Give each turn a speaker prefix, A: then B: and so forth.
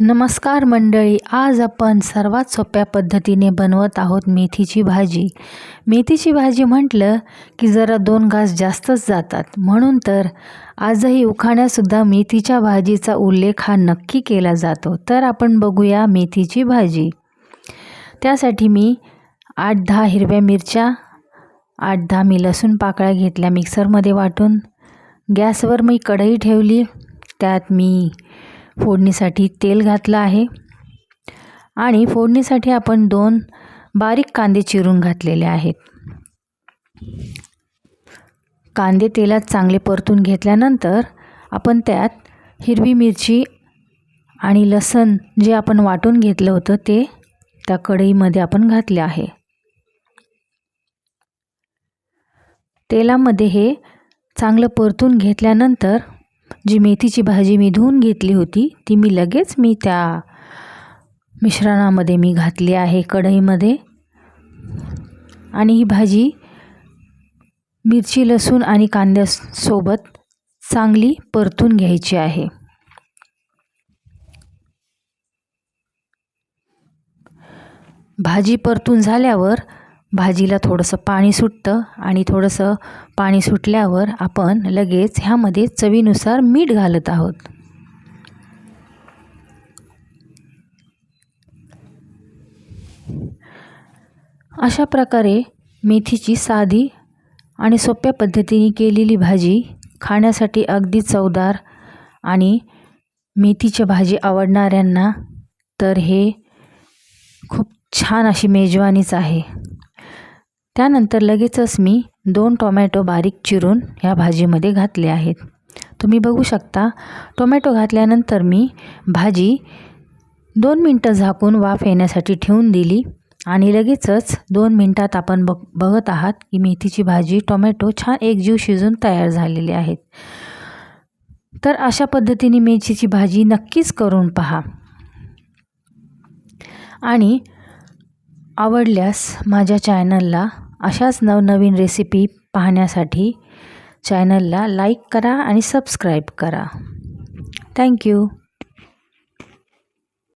A: नमस्कार मंडळी आज आपण सर्वात सोप्या पद्धतीने बनवत आहोत मेथीची भाजी. मेथीची भाजी म्हटलं की जरा दोन घास जास्तच जातात. म्हणून तर आजही उखाण्यासुद्धा मेथीच्या भाजीचा उल्लेख हा नक्की केला जातो. तर आपण बघूया मेथीची भाजी. त्यासाठी मी आठ दहा हिरव्या मिरच्या आठ दहा मी लसूण पाकळ्या घेतल्या मिक्सरमध्ये वाटून. गॅसवर मी कढई ठेवली. त्यात मी फोडणीसाठी तेल घातलं आहे. आणि फोडणीसाठी आपण दोन बारीक कांदे चिरून घातलेले आहेत. कांदे तेलात चांगले परतून घेतल्यानंतर आपण त्यात हिरवी मिरची आणि लसण जे आपण वाटून घेतलं होतं ते त्या कढईमध्ये आपण घातले आहे. तेलामध्ये हे चांगलं परतून घेतल्यानंतर जी मेथीची भाजी मी धुवून घेतली होती ती मी लगेच मी त्या मिश्रणामध्ये मी घातली आहे कढईमध्ये. आणि ही भाजी मिरची लसूण आणि कांद्यासोबत चांगली परतून घ्यायची आहे. भाजी परतून झाल्यावर भाजीला थोडंसं पाणी सुटतं आणि थोडंसं पाणी सुटल्यावर आपण लगेच ह्यामध्ये चवीनुसार मीठ घालत आहोत. अशा प्रकारे मेथीची साधी आणि सोप्या पद्धतीने केलेली भाजी खाण्यासाठी अगदी चवदार आणि मेथीची भाजी आवडणाऱ्यांना तर हे खूप छान अशी मेजवानीच आहे. त्यानंतर लगेचच मी दोन टोमॅटो बारीक चिरून ह्या भाजीमध्ये घातले आहेत. तुम्ही बघू शकता टोमॅटो घातल्यानंतर मी भाजी दोन मिनटं झाकून वाफ येण्यासाठी ठेवून दिली आणि लगेचच दोन मिनटात आपण बघ बघत आहात की मेथीची भाजी टोमॅटो छान एकजीव शिजून तयार झालेले आहेत. तर अशा पद्धतीने मेथीची भाजी नक्कीच करून पहा. आणि आवडल्यास माझ्या चॅनलला अशाच नवनवीन रेसिपी पाहण्यासाठी चॅनलला लाईक करा आणि सबस्क्राईब करा. थँक्यू